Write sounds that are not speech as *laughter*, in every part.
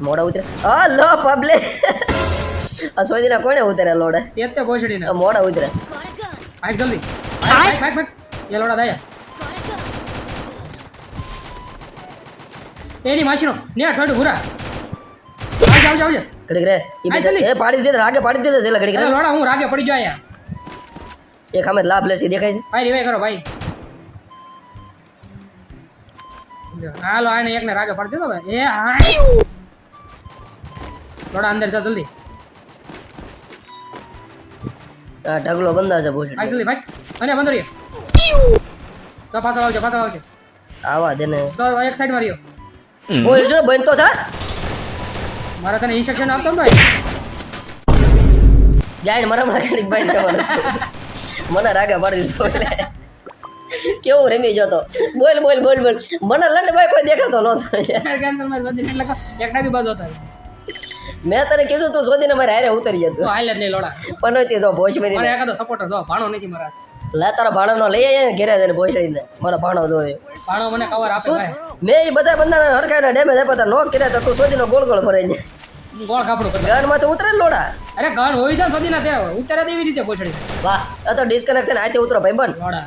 મોડા ઉતરે. હા લો પબ્લિક આ સોદીના કોણે ઉતરે લોડે? તે તે ભોસડીને. મોડા ઉતરે. ભાગ જલ્દી. ભાગ ભાગ ભાગ એ લોડા દાયા. એની માછીનો ને છોડું ઘુરા આવજે આવજે આવજે. ઘડીક રે. આ. એ પાડી દે રાગે પાડી દે છે ઘડીક રે. લોડા હું રાગે પડી ગયો અહીંયા. એક અમે લાભ લેસી દેખાય છે? ભાઈ રિવાઈ કરો ભાઈ. હાલો આને એકને રાગે પાડી દીધો ભાઈ. એ લોડા અંદર જા જલ્દી. આ ઢગલો બંધા છે ભાઈ ભોસડી જલ્દી ભાઈ. અને બંધ રહીએ તો પાછળ આવજો પાછળ આવજો. આવા દે ને તો એક સાઈડ માર્યો બોલ જો બંધ તો થા. મારા તને ઇન્સ્ટ્રક્શન આપતો ને ભાઈ? જાણ મરમ રાખી બંધ કરવાનું મને રાગે પાડી દીધો એટલે. કેવું રમી જતો બોલ બોલ બોલ બોલ. મને લંડ ભાઈ કોઈ દેખાતો નહોતો. કેન્સલમાં એટલે એકડા બી બાજુ હતા. મેં તને કીધું તું શોધીને મારે હારે ઉતરી જતું હાલ જ નહીં લોડા. પણ હતી જો ભોજ મારે મેરી એકાદો સપોર્ટર જો ભાણો નથી મારા લે તારો ભાણો લઈ આવીએ ને ઘેરે જઈને ભોસડીને મને ભાણો જોયો ભાણો મને કવર આપે શું? ભાઈ. મેં એ બધા બંદાને હરખાઈને ડેમેજ આપ્યા હતા નોક કર્યા તું શોધીનો ગોળ ગોળ ભરે ને ગોળ કાપડું કરી ગાનમાં તો ઉતરે ને લોડા. અરે ગણ હોય જાય ના ત્યાં ઉતારે તો એવી રીતે ભોસડી વાહ આ તો ડિસ્કનેક્ટ થઈને આથી ઉતરો ભાઈ બન લોડા.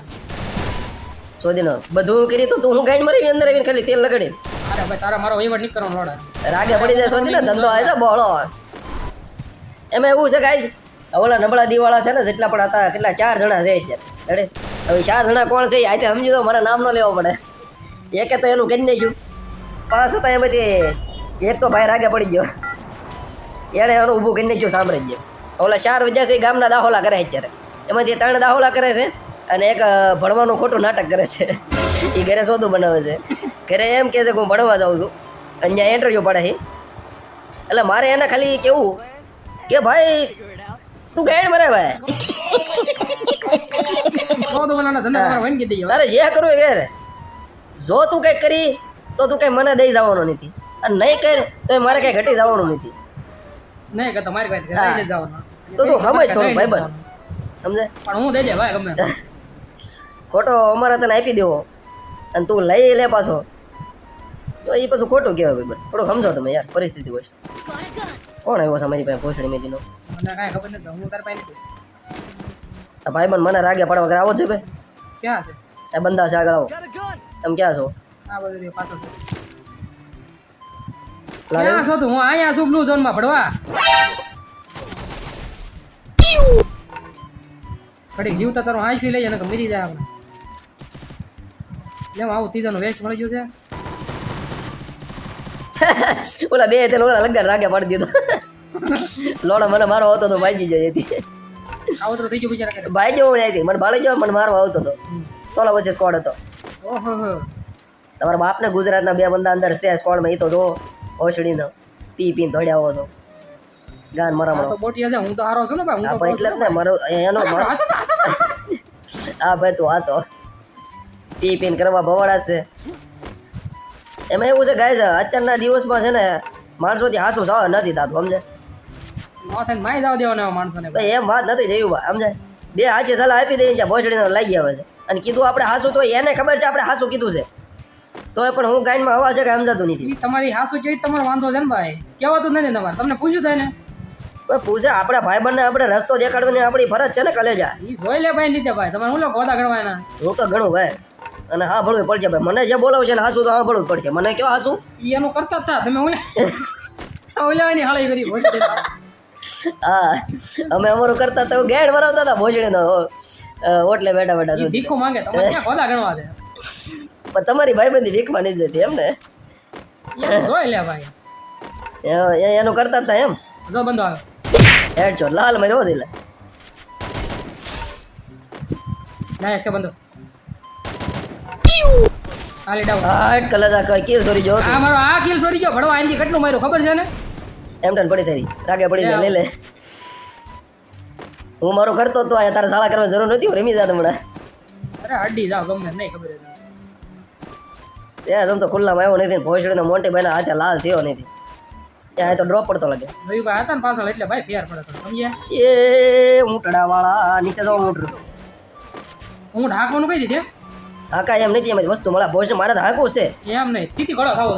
શોધીનો બધું કરી તો તું હું ગાઈડ મરી અંદર આવીને ખાલી તેલ લગાડી અરે ભાઈ તારા મારો વહીવટ નહીં કરવાનો લોડા રાગે પડી જાય ને, ધંધો આવે છે બોળો. એમાં એવું છે ગાઈસ ઓલા નબળા દિવાળા છે ને, જેટલા પણ હતા, કેટલા ચાર જણા છે અત્યારે. હવે ચાર જણા કોણ છે આજે સમજી દો મારા નામ ન લેવો પડે. એકે તો એનું કરી નાખ્યું. પાંચ હતા એમાંથી. એક તો ભાઈ રાગે પડી ગયો. એણે એનું ઊભું કરી નાખ્યું સામ્રાજ્ય. ઓલા ચાર વિદ્યા છે ગામના દાહોલા કરે અત્યારે. એમાંથી ત્રણ દાહોલા કરે છે અને એક ભણવાનું ખોટું નાટક કરે છે. એ ઘરે શોધું બનાવે છે. ઘરે એમ કહે છે કે હું ભણવા જાઉં છું. અને ત્યાં પડે છે. એટલે મારે એને ખાલી કેવું કે ભાઈ તું ગાઈડ મરે ભાઈ તારે જે કરવું એ કર. જો તું કંઈક કરી તો તું કંઈ મને દઈ જવાનું નથી. અને નહીં કર તો મારે કંઈ ઘટી જવાનું નથી. નહીં કે તમારી પાસે. જવાનું. તો તું સમજ થોડું ભાઈ બન. સમજે? પણ હું દઈ દે ભાઈ ગમે. *laughs* ખોટો અમારે તને આપી દેવો. અને તું લઈ લે પાછો. તો એ પાછું ખોટું કહેવાય ભાઈ થોડું સમજો તમે યાર પરિસ્થિતિ હોય કોણ આવ્યો છે અમારી પાસે ભોસડી મેદીનો આ ભાઈ બન મને રાગે પાડવા આવો છે ભાઈ. ક્યાં છે? આ બંદા છે આગળ આવો. તમે ક્યાં છો? આ બધું પાછો છે. ક્યાં છો તું? હું અહીંયા છું બ્લુ ઝોનમાં ઘડીક જીવતા તારું હાંસવી લઈએ અને મરી જાય આપણે. જેમ આવું ત્રીજાનું વેસ્ટ મળી ગયું છે. *laughs* ઓલા બે તેને ઓલા લગન રાગે પાડી દીધો. *laughs* લોડા મને મારો આવતો તો ભાઈ જાય હતી આવું તો થઈ ગયું બિચારા ભાઈ જેવો હતી મને બાળી જેવો મને મારો આવતો હતો સોલા વચ્ચે સ્કોડ હતો. ઓહો તમારા બાપને ગુજરાતના બે બંદા અંદર છે સ્કોડમાં એ તો જો ઓસડીનો પી પીને દોડ્યા હતો ગાન મરામણો. તો બોટિયા છે હું તો હારો છું ને ભાઈ હું તો એટલે જ ને મારો એનો. *laughs* આ ભાઈ તું હાસો. પી પીન કરવા ભવાડા છે. એમાં એવું છે ગાય છે અત્યારના દિવસમાં છે ને માણસોથી હાસું સાવ નથી થતું સમજે? મારી દાવ દેવાના માણસોને ભાઈ એમ વાત નથી જયું ભાઈ સમજે? બે હાચી સલાહ આપી દઈએ ત્યાં ભોસડીને લઈ આવે છે. અને કીધું આપણે હાસું તો એને ખબર છે આપણે હાસું કીધું છે. તો પણ હું ગાઈનમાં હવા છે કે સમજાતું નથી. તમારી હાસુ જોઈ તમારો વાંધો છે ને ભાઈ. કહેવાતું નથી તમારે. તમને પૂછ્યું થાય ને પૂછે આપણા ભાઈ બંને આપણે રસ્તો દેખાડવાની આપણી ફરજ છે ને કલેજા. એ જોઈ લે ભાઈ લીધે ભાઈ. તમારે હું લોકો ગોદા ગણવાના હું તો ગણું ભાઈ. અને હા ભળવું પડશે ભાઈ. મને જે બોલાવશે ને હાસું તો હા ભળવું પડશે. મને કયો હાસું? એનું કરતા હતા તમે ઓલે ઓલાની હળાઈ કરી હા અમે અમારું કરતા તો ગેડ વરાવતા હતા ભોજડી નો ઓટલે બેઠા બેઠા સુધી. ભીખું માંગે તમારે ખોદા ગણવા છે? પણ તમારી ભાઈબંધી વીકમાં નહીં જતી એમ ને? જોઈ લે ભાઈ. એનું કરતા હતા એમ? જો બંધો આવે. હેડ છો લાલ મર્યો છે એટલે ડાયરેક્ટ છે બંધો. ખાલી કઈ કિલ સોરી જો આ મારો આ કિલ સોરી ગયો ભડવા આંથી કેટલું માર્યું ખબર છે ને? એમ ટન પડી તારી. રાગે પડી જાય લે લે હું મારું કરતો તો અહીંયા તારે શાળા કરવાની જરૂર નથી રમી જાત હમણાં અરે હડ્ડી જાવ ગમે નહીં ખબર છે. તમ તો ખુલ્લામાં આવ્યો નથી ભોસડીનો મોટી ભાઈના હાથે લાલ થયો નથી. ત્યાં તો ડ્રોપ પડતો લાગે. હતા ને પાછળ એટલે ભાઈ ફેર પડે સમજ્યા? એ ઊંટડા વાળા નીચે જો ઊંટ. હું ઢાંકવાનું કઈ રીતે? હાકા એમ નથી એમ વસ્તુ મળે. ભોજન મારે તો હાકું છે. એમ નહીં તીતી ઘોડા ખાવો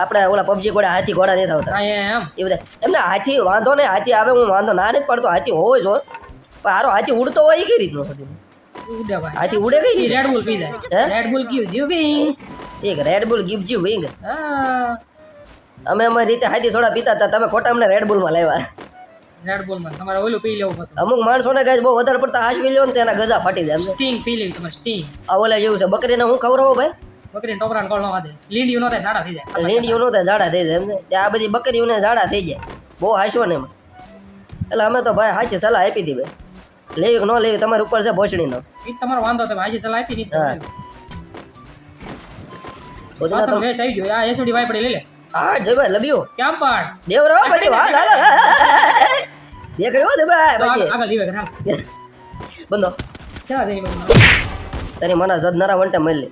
આપણે ઓલા પબજી ઘોડા હાથી ઘોડા નહીં થતા એમ. એ બધા એમને હાથી વાંધો નહીં હાથી આવે હું વાંધો ના નથી પડતો હાથી હોય જો. પણ હારો હાથી ઉડતો હોય એ કઈ રીતનો હાથી ઉડે કઈ રીતે? રેડ પી? જાય રેડ બુલ કીધું જીવ વિંગ એક રેડ બુલ જીવ વિંગ અમે અમારી રીતે હાથી સોડા પીતા હતા તમે ખોટા અમને રેડ બુલમાં લાવ્યા. રેડ બુલમાં. તમારે ઓલું પી લેવું પછી અમુક માણસોને ગાય બહુ વધારે પડતા હાશવી લ્યો ને તેના ગજા ફાટી જાય સ્ટીંગ પી લેવી તમારે સ્ટીંગ આ ઓલા જેવું છે. બકરીને હું ખવડાવો ભાઈ? બકરીને ટોપરાને કોળ ન વાદે લીંડીઓ નો થાય સાડા થઈ જાય. લીંડીઓ નો થાય ઝાડા થઈ જાય એમને આ બધી બકરીઓને ઝાડા થઈ જાય. બહુ હાશવો ને એમાં. એટલે અમે તો ભાઈ હાશી સલાહ આપી હતી ભાઈ. લેવી કે ન લેવી તમારી ઉપર છે ભોસડીનો. ઈ તમારો વાંધો તમે આજે સલાહ આપી દીધી હા. તો વેસ્ટ આવી ગયો. આ એસોડી વાય પડી લઈ લે. હા જય ભાઈ લબ્યો કેમ પણ? દેવ રહો ભાઈ વાહ હાલ દેખડ્યો દે ભાઈ તો ભાઈ આગળ લીવે કરા બંધો. ક્યાં જઈ બધું. તારી મના જદનારા વંટે મળી લે.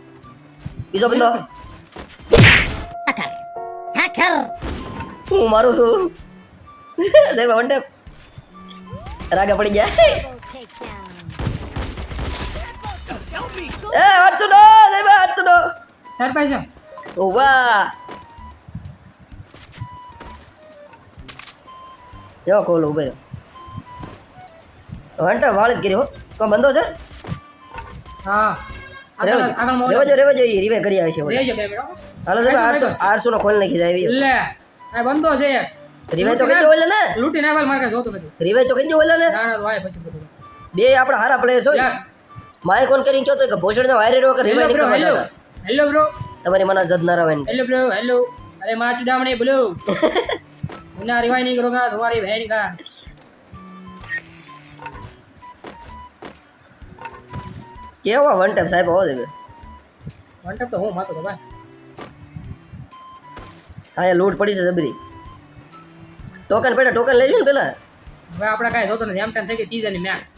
બીજો બંધો. હું મારું છું. સાહેબ વંટે. રાગે પડી ગયા. એ આઠસો નો સાહેબ આઠસો તાર પૈસા ઓ જો ખોલ ઉભે રહ્યો. વણતા વાળ કર્યો કોણ બંધો છે? રેવજો. રેવજો એ રીવે કરી આવે છે હાલો તમે આરસો આરસો નો ખોલ નાખી જાય લે બંધો છે. રીવે તો કઈ ઓલે ને લૂટી ના વાલ માર્કે જોતો બધું. રીવે તો કઈ ઓલે ને. બે આપણા હારા પ્લેયર છો માય કોણ કરીને કહેતો કે ભોસડ ના વાયરે રોકર રીવે નીકળવા હેલો હેલો બ્રો તમારી મના જદ ના રહે હેલો બ્રો હેલો અરે માં ચુદામણી બોલો. *laughs* मुन्ना रिवाई नहीं करूंगा तुम्हारी बहन का કેવા વન ટાઈમ સાહેબ આવો દેવે वन टैप तो हूँ मातो तो भाई હા એ લૂંટ પડી છે જબરી ટોકન પેલા ટોકન લઈ લે ને પેલા હવે આપણે કાંઈ જોતો નથી એમ ટાઈમ થઈ ગઈ ત્રીજાની મેક્સ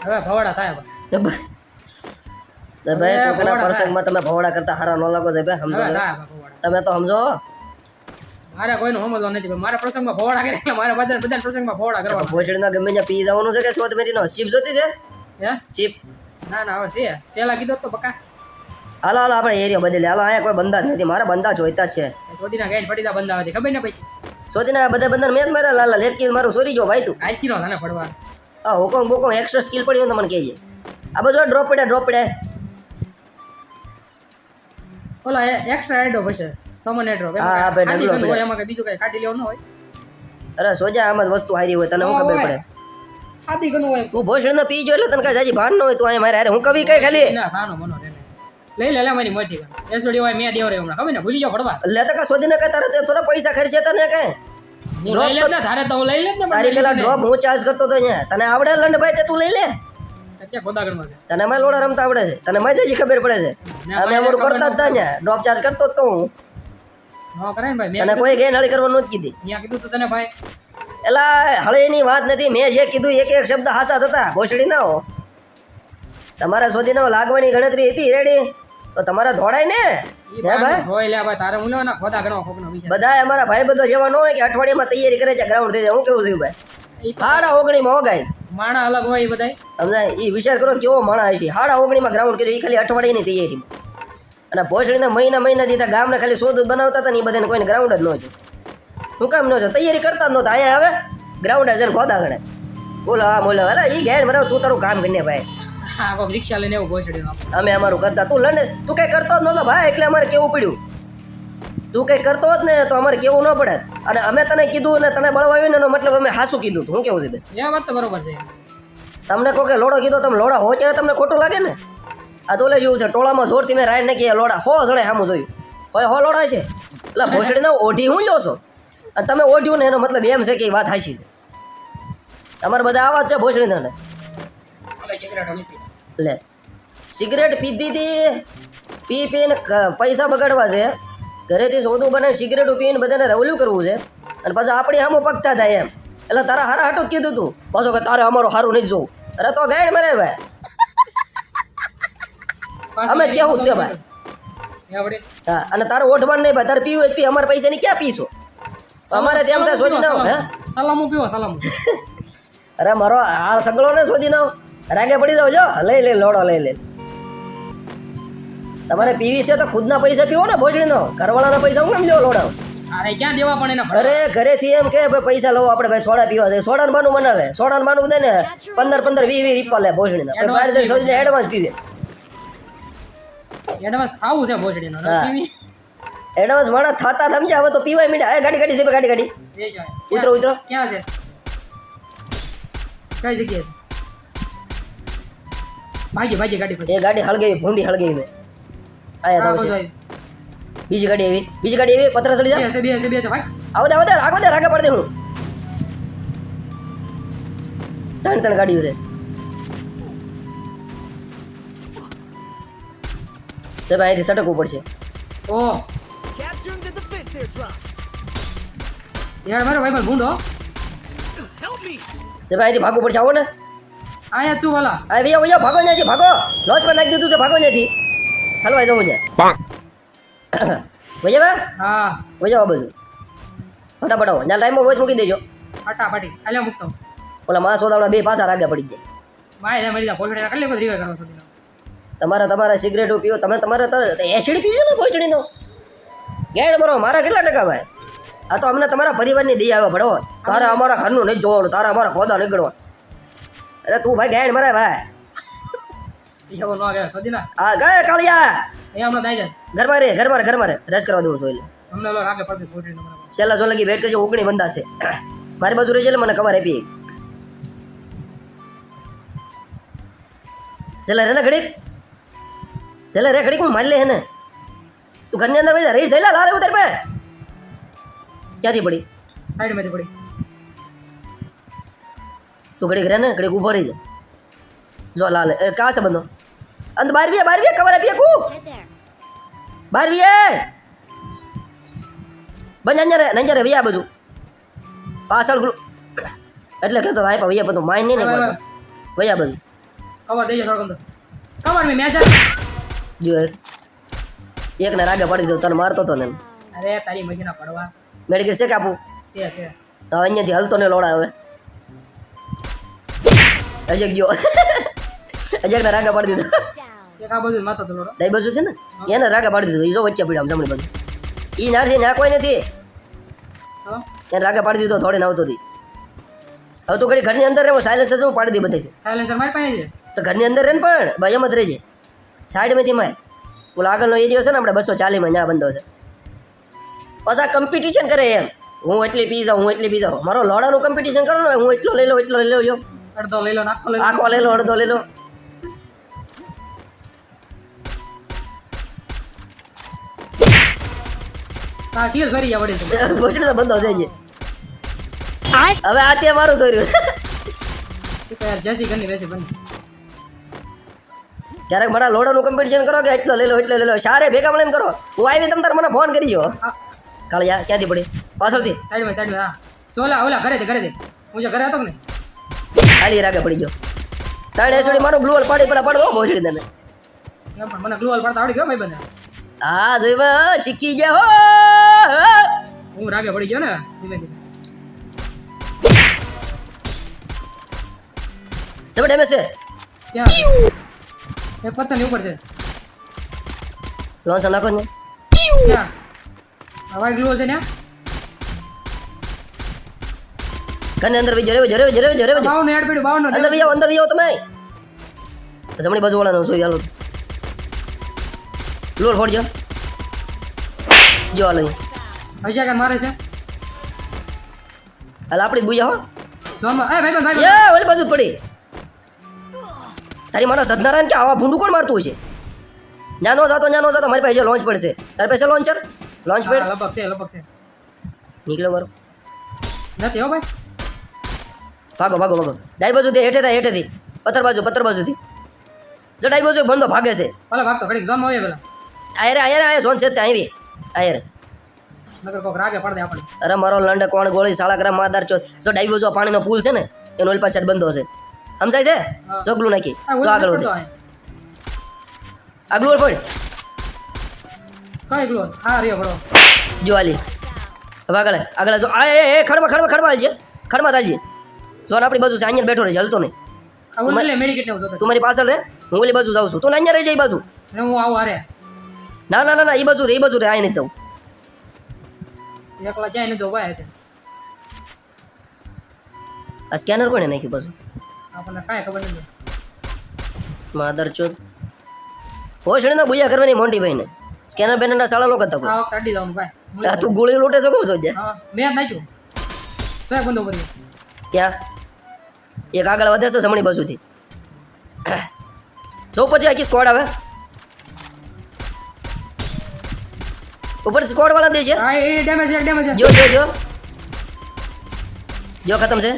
હવે ભવાડા થાય ભાઈ તો ભાઈ હવે ટોકનના ભોળા પ્રસંગમાં તમે ભવડા કરતા હારા ન લાગો સાહેબ સમજો હવે છો? થાય ભાઈ ભવાડા તમે તો સમજો મારે કોઈનો સમજવા નથી મારા પ્રસંગમાં ફોડા કરે એટલે મારે બધા બધા પ્રસંગમાં ફોડા કરવા ભોજડના ગમે ત્યાં પી જવાનું છે કે સોત મેરીનો ચીપ જોતી છે? હે? ચીપ? ના ના હવે છે. પેલા કીધો તો બકા હાલો હાલો આપણે એરિયો બદલી હાલો અહીંયા કોઈ બંધા જ નથી. મારા બંધા જોઈતા જ છે. સોદીના ગાઈડ પડી તા બંધ આવે ખબર ને પછી? સોતીના બધા બંધા મેં જ માર્યા. લાલા લેટકી મારું સોરી ગયો ભાઈ તું. આજ કીરો તને પડવા હા હુકમ બુકમ એક્સ્ટ્રા સ્કિલ પડી હોય તો મને કહેજે. આ બધો ડ્રોપ પડ્યા ડ્રોપ પડ્યા ઓલા એક્સ્ટ્રા એડો પછી સમન એડો હા, ભાઈ, નગલો હોય એમાં કઈ બીજું કઈ કાઢી લેવાનું હોય? અરે સોજા આમાં વસ્તુ હારી હોય તને હું ખબર પડે? ખાધી ગનું હોય તું ભોસડીને પી જો એટલે તને કઈ જાજી ભાન ન હોય તું અહીંયા મારે અરે હું કવિ કઈ ખાલી? ના સાનો મનો રે લઈ લે લે મારી મોટી ગણ એસોડી હોય મેં દેવ રે હમણાં ખબર ને? ભૂલી જાવ પડવા લે તો કા સોદીને કા તારે તે થોડા પૈસા ખર્ચે તને કઈ? હું લઈ લેત ને ધારે તો હું લઈ લેત ને તારી પેલા ડ્રોપ હું ચાર્જ કરતો તો અહીંયા. તને આવડે લંડ ભાઈ તે તું લઈ લે. તને અમારે લોડા રમતા આવડે છે. તને મજા જાજી ખબર પડે છે. અમે અમારું કરતા જ હતા ને ડ્રોપ ચાર્જ કરતો જ તો હું. ન કરે ને ભાઈ. મેં તને કોઈ ગેન હાળી કરવાનું નથી કીધી. કીધું તો તને ભાઈ. એલા હળીની વાત નથી. મેં જે કીધું એક એક શબ્દ હાસા થતા. ભોસડી ના હો. તમારા લાગવાની ગણતરી હતી રેડી? તો તમારે ધોડાય ને? હે ભાઈ? બધા અમારા ભાઈ. બધો જેવા ન હોય કે અઠવાડિયામાં તૈયારી કરે છે ગ્રાઉન્ડ થઈ જાય. હું કેવું થયું ભાઈ? હાડા ઓગણી ઓગણીમાં ઓગાય માણા અલગ હોય સમજાય? એ વિચાર કરો કેવો માણા હશે. હાડા ઓગણીમાં ગ્રાઉન્ડ કર્યું એ ખાલી અઠવાડિયાની તૈયારીમાં. અને ભોસડીને મહિના મહિના દીધા ગામને ખાલી શોધ બનાવતા હતા ને એ બધાને કોઈને ગ્રાઉન્ડ જ ન હતું. શું કામ ન છે તૈયારી કરતા જ નહોતા. અહીંયા હવે ગ્રાઉન્ડ જ ગોદા ગણે. બોલો હા બોલો. અલા એ ઘેર બરાબર તું તારું કામ કરીને ભાઈ. રિક્ષા લઈને એવું ભોસડી અમે અમારું કરતા. તું લંડ તું કંઈ કરતો જ નહોતો ભાઈ એટલે અમારે કેવું પડ્યું? તું કંઈ કરતો હોત ને તો અમારે કેવું ન પડે. અને અમે તને કીધું ને તને બળવાયું ને એનો મતલબ અમે હાસું કીધું. હું કેવું દીધું એ વાત તો બરોબર છે. તમને કહો કે લોડો કીધો તમે લોડા હો ત્યારે તમને ખોટું લાગે ને? આ તો જેવું છે, ટોળામાં જોરથી મેં રાઈડ નાખી લોડા હો જણે સામું જોયું. હવે હો લોડા છે. એટલે ભોસડીને ઓઢી હું જોશો અને તમે ઓઢ્યું ને એનો મતલબ એમ છે કે વાત હાશી છે. તમારે બધા આવા જ છે ભોસડીના. લે. સિગરેટ પીધી હતી પી પીને પૈસા બગાડવા છે. ઘરેથી સોદું બને, સિગરેટ પીને બધાને રવલું કરવું છે. અને પાછા આપણી સામું પગતા થાય એમ. એટલે તારા હારા હાટું કીધું તું. પાછો કે તારે અમારું સારું નહીં જોવું. અરે તો ગાઈડ મરે ભાઈ અમે કેવું તે ભાઈ. હા અને તારો ઓઠવાણ નહીં ભાઈ. તારે પીવું પી. અમારા પૈસાની ક્યાં પીશો? અમારે તેમ ત્યાં શોધી દઉં હે? સલામુ પીવો સલામુ *laughs* અરે મારો આ સગળો ને શોધી દઉં રાગે પડી દઉં જો. લઈ લે લોડો લઈ લે તમારે પીવી છે તો ખુદના પૈસા પીવો ને ભોજડીનો. ઘરવાળાના પૈસા હું કેમ લેવો લોડાવ અરે ક્યાં દેવા પણ એના અરે ઘરેથી એમ કે ભાઈ પૈસા લઉં આપણે ભાઈ સોડા પીવા દે સોડાનું બાનું બનાવે. સોડાનું બાનું દે ને પંદર પંદર વીસ વીસ રૂપિયા લે ભોજડીના. બહાર જઈને સોજીને એડવાન્સ પીવે. એડવાન્સ થાવું છે ભોજડીનો એડવાન્સ મળે થતા સમજ્યા હવે તો પીવાય મીડા. આ ગાડી ગાડી છે ગાડી ગાડી ઉતરો ઉતરો. ક્યાં છે? કઈ જગ્યાએ? ભાગી ભાગી ગાડી પર. એ ગાડી હળગેવી ભૂંડી હળગેવી મેં. આયા આ તો બીજી ગાડી આવી. બીજી ગાડી આવી પતરા ચડી જા. બે છે બે છે બે છે ભાઈ. આવો દે આવો દે આગળ દે રાગા પડ દે હું. ત્રણ ત્રણ ગાડીઓ છે. તે ભાઈ અહીંથી સટકવું પડશે. ઓ. યાર મારો ભાઈ Help me! તે ભાઈ ભાગવું પડશે આવો ને. આયા તું વાલા. આ વૈયા વૈયા ભાગો ત્યાંથી ભાગો. લોસ પર નાખી દીધું છે ભાગો ત્યાંથી હલવાઈ જવું ત્યાં વૈયા હા. વૈયા બધું. ફટાફટ આવો. ત્યાં ટાઈમમાં વોચ મૂકી દેજો. ફટાફટી. આલ્યા મૂકતો. ઓલા માં સોદાવડા બે પાછા રાગે પડી જાય માય મરી જા રીવા કરો છો તમે તમારા તમારા સિગરેટો પીવો તમે તમારે એસિડ પીજો ને ભોસડીનો ગેડ મરો મારા કેટલા ટકા ભાઈ? આ તો અમને તમારા પરિવારની દઈ આવે ભણવો તારે અમારા ઘરનું નહીં જોવાનું તારા અમારા ખોદા નીકળવા. અરે તું ભાઈ ગેડ મરાય ભાઈ. હા ગયા કાળિયા. ઘરમાં રે ઘરમાં રે ઘરમાં રે રસ કરવા દેવું મને છેલ્લા જો લગી વેટ કરશે ઓગણી બંધા છે મારી બાજુ રહી છે મને ખબર આપી છેલ્લા રે ને ઘડીક. છેલ્લા રે ઘડીક મારી લે ને તું ઘરની અંદર વહી રહી છેલ્લા લાલ ઉતર પે ક્યાંથી પડી? સાઈડમાંથી પડી. તું ઘડીક રે ને ઘડીક ઊભો રહી જા. જો લાલ એ કા છે બંધો? અંત બાર વીએ બાર વીએ કવર આપીએ કુ બાર વીએ બંધ અંજારે અંજર બધું પાછળ ખુલ્લું. એટલે કહેતો પણ વૈયા બધું માઇન્ડ નહીં ને હવે, વૈયા બધું કવર દઈએ થોડો કવર મેં મેચ જો એક એકને રાગે પડી દઉં તને મારતો તો ને. અરે તારી મજીના પડવા. મેડિકેટ છે કે આપું? છે છે. તો અહીંયાથી હલતો ને લોડા હવે. અજક ગયો. અજકને રાગે પાડી દીધો. એક આ બધું માતો તો લોડો. ડાઈ બાજુ છે ને? એને રાગે પાડી દીધો. એ જો વચ્ચે પડ્યો આમ જમણી બાજુ. નાથી ના કોઈ નથી. તો એને રાગે પાડી દીધો થોડે આવતો હતી. હવે તો ઘડી ઘરની અંદર રહે સાયલેન્સર હું પાડી દઈ બધે સાયલેન્સર મારી પાસે છે? તો ઘરની અંદર રહે ને પણ ભાઈ એમ જ રહેજે. સાઈડમાંથી માં પેલો આગળનો એરિયો છે ને આપણે બસો ચાલીમાં ત્યાં બંધો છે. પાછા કમ્પિટિશન કરે એમ. હું એટલી પી જાઉં હું એટલી પી જાઉં. મારો લોડાનું કમ્પિટિશન કરો ને હું એટલો લઈ લો એટલો લઈ લો જો અડધો લઈ લો નાખો લઈ લો. આખો લઈ લો અડધો લઈ લો. હા કિલ સરી જા વળી ભોસડી *laughs* તો બંધો છે જે હવે આ ત્યાં મારું સોર્યું યાર જેસી ઘરની બની. ક્યારેક મારા લોડોનું કમ્પિટિશન કરો કે એટલો લઈ લો એટલો લઈ લો. સારે ભેગા મળીને કરો. હું આવી તમ તાર મને ફોન કરી જો કાળિયા ક્યાંથી પડી? પાછળથી. સાઈડમાં સાઈડમાં હા. સોલા ઓલા ઘરે ઘરે હું જે ઘરે હતો ને ખાલી રાગે પડી ગયો. તાણે એસોડી મારું ગ્લુઅલ પાડી પેલા પડો ભોસડી તને મને ગ્લુઅલ પાડતા આવડી ગયો ભાઈ બંધ હા જોઈ શીખી ગયા હો. હું રાગે પડી ગયો ને ધીમે ધીમે. સબ ડેમેજ છે. ક્યાં? છે? એ પથ્થરની ઉપર છે લોન્ચ નાખો ને ક્યાં? હવાઈ ગ્લુઅલ છે ને? કને અંદર વહી જરે જરે જરે જરે બાવન એડ પડ્યું બાવન અંદર વહી અંદર વહી તમે. જમણી બાજુ વાળાનો સોઈ હાલો લોર ફોડજો. જો હાલો અહીંયા. હશે કે મારે છે. હાલ આપણી જ બુજા હો. સોમાં એ ભાઈ ભાઈ એ ઓલી બાજુ પડી. તારી મારા સદનારાયણ કે આવા ભૂંડું કોણ મારતું છે? નાનો જાતો નાનો જાતો મારી પાસે લોન્ચ પડશે. તારી પાસે લોન્ચર લોન્ચ પેડ લપક છે લપક છે. નીકળો મારો. નથી હો ભાઈ. ભાગો ભાગો ભાગો. ડાઈ બાજુથી હેઠે થાય હેઠેથી પથ્થર બાજુ પથ્થર બાજુથી. જો ડાઈ બાજુ બંધો ભાગે છે. ભલે ભાગતો ઘડીક જમ આવે પેલા. આયરે આયરે આયે ઝોન છે ત્યાં આવી આયરે નકર કોક રાગે પડદે આપણે અરે મારો લંડ કોણ ગોળી સાળા ગ્રામ માદાર જો ડાઈ બાજુ પાણીનો પુલ છે ને એનો ઓલ પાછળ બંધો છે. સમજાય છે? ચોકલું ચોગલું નાખી. તો આગળ વધે રહ્યો પડો જો આલી. હવે આગળ આગળ જો આ એ ખડમાં ખડમાં ખડમાં હાલજે ખડમાં હાલજે જોન આપણી બાજુ છે અહીંયા બેઠો રહે હલતો નહીં. તું મારી પાછળ રહે હું ઓલી બાજુ જાઉં છું. તું અહીંયા રહી જાય એ બાજુ. હું આવું હારે. ના ના ના ના એ બાજુ રે એ બાજુ રે આઈ જાઉં. એકલા જાય ને તો ભાઈ આ સ્કેનર કોને નાખ્યું પાછું આપણને કાંઈ ખબર નથી માદર ચોદ હોશણી ના બુયા કરવાની મોટી ભાઈને. સ્કેનર બેનરના શાળા નો કરતા કાઢી વખતે ભાઈ. આ તું ગોળી લૂટે છો છો જ્યાં મેં નાખ્યું. સાહેબ બંધો કરી ત્યાં એક આગળ વધે છે સમણી બાજુથી. જો પછી આખી સ્કોડ આવે. ઉપર સ્કોડ વાળા દે છે. હા એ ડેમેજ છે ડેમેજ છે. જો જો જો. જો ખતમ છે.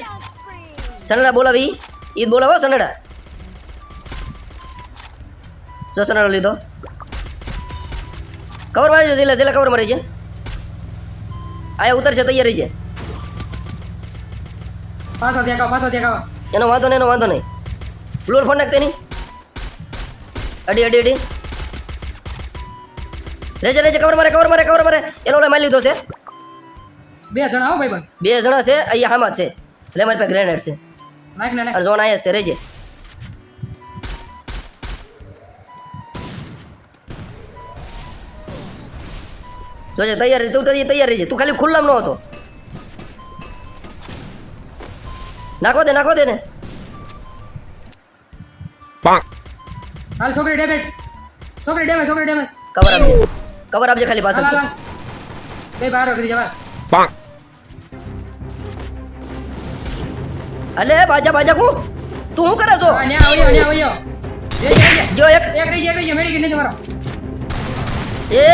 સનડા બોલાવી. ઈ બોલાવો સનડા. જો સનડો લીધો. કવર મારી છે છેલ્લે છેલ્લે કવર મારી છે. આયા ઉતરશે તૈયારી છે. પાછો પાછો એનો વાંધો નહીં એનો વાંધો નહીં. બ્લોર ફોન નાખ તેની. અડી અડી અડી. રેજે રેજે કવર મારે કવર મારે કવર મારે. એનો ઓલે મારી લીધો છે. બે જણા આવો ભાઈ બે જણા છે અહીંયા હામાં છે. એટલે મારી પાસે ગ્રેનેડ છે. ઝોન આયા છે. રેજે જોજે તૈયાર રહી, તું તૈયાર તૈયાર રહી તું ખાલી ખુલ્લામ ન હતો. નાખવા દે નાખો દે ને. હાલ છોકરી ડેમેજ. છોકરી ડેમેજ છોકરી ડેમેજ. કવર આપજે. કવર આપજે ખાલી પાછળ. બે બહાર કરી જવા. અલે બાજા બાજા કુ તું શું કરે છો? આવ્યો આવ્યો. જો એક. એક રહી એક રહી છે મેડિકેટ નથી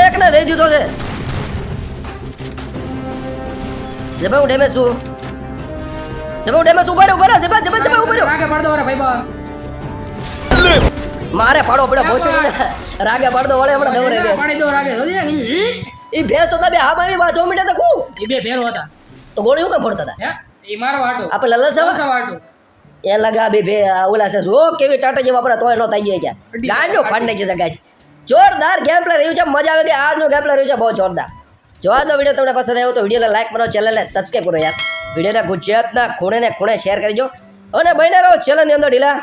એક ને લઈ દીધો છે. જબા હું ડેમેજ છું? જબા હું ડેમેજ ઊભા રહ્યો ઊભા રહ્યો જબા જબા જબા ઊભા રહ્યો. રાગે પડદો રે ભાઈ બા મારે પાડો પડે ભોસડી ને રાગે પાડદો વળે હમણાં દવરે દે. પાડી દો રાગે. એ ભેંસ હતા બે હા મારી વાત જોમીને તો કુ? ઈ બે ભેરો હતા. તો ગોળી હું કે ફોડતા હતા હે? એ મારો આટો આપણે લલન સાહેબ એ લગા બે બે ઓલા છે ઓ કેવી ટાટા જેવા આપણે તોય નો થઈ જાય ક્યાં? ગાંડો ફાડ નાખી છે. જોરદાર ગેમ પ્લે રહ્યું છે મજા આવે છે આજનો ગેમ પ્લે રહ્યું છે બહુ જોરદાર. જોવા દો વીડિયો તમને પસંદ આવ્યો તો વિડીયોને લાઈક કરો ચેનલને સબસ્ક્રાઈબ કરો યાર. વિડીયોને ગુજરાતના ખૂણે ને ખૂણે શેર કરજો અને બહેને રહો ચેનલની અંદર ઢીલા.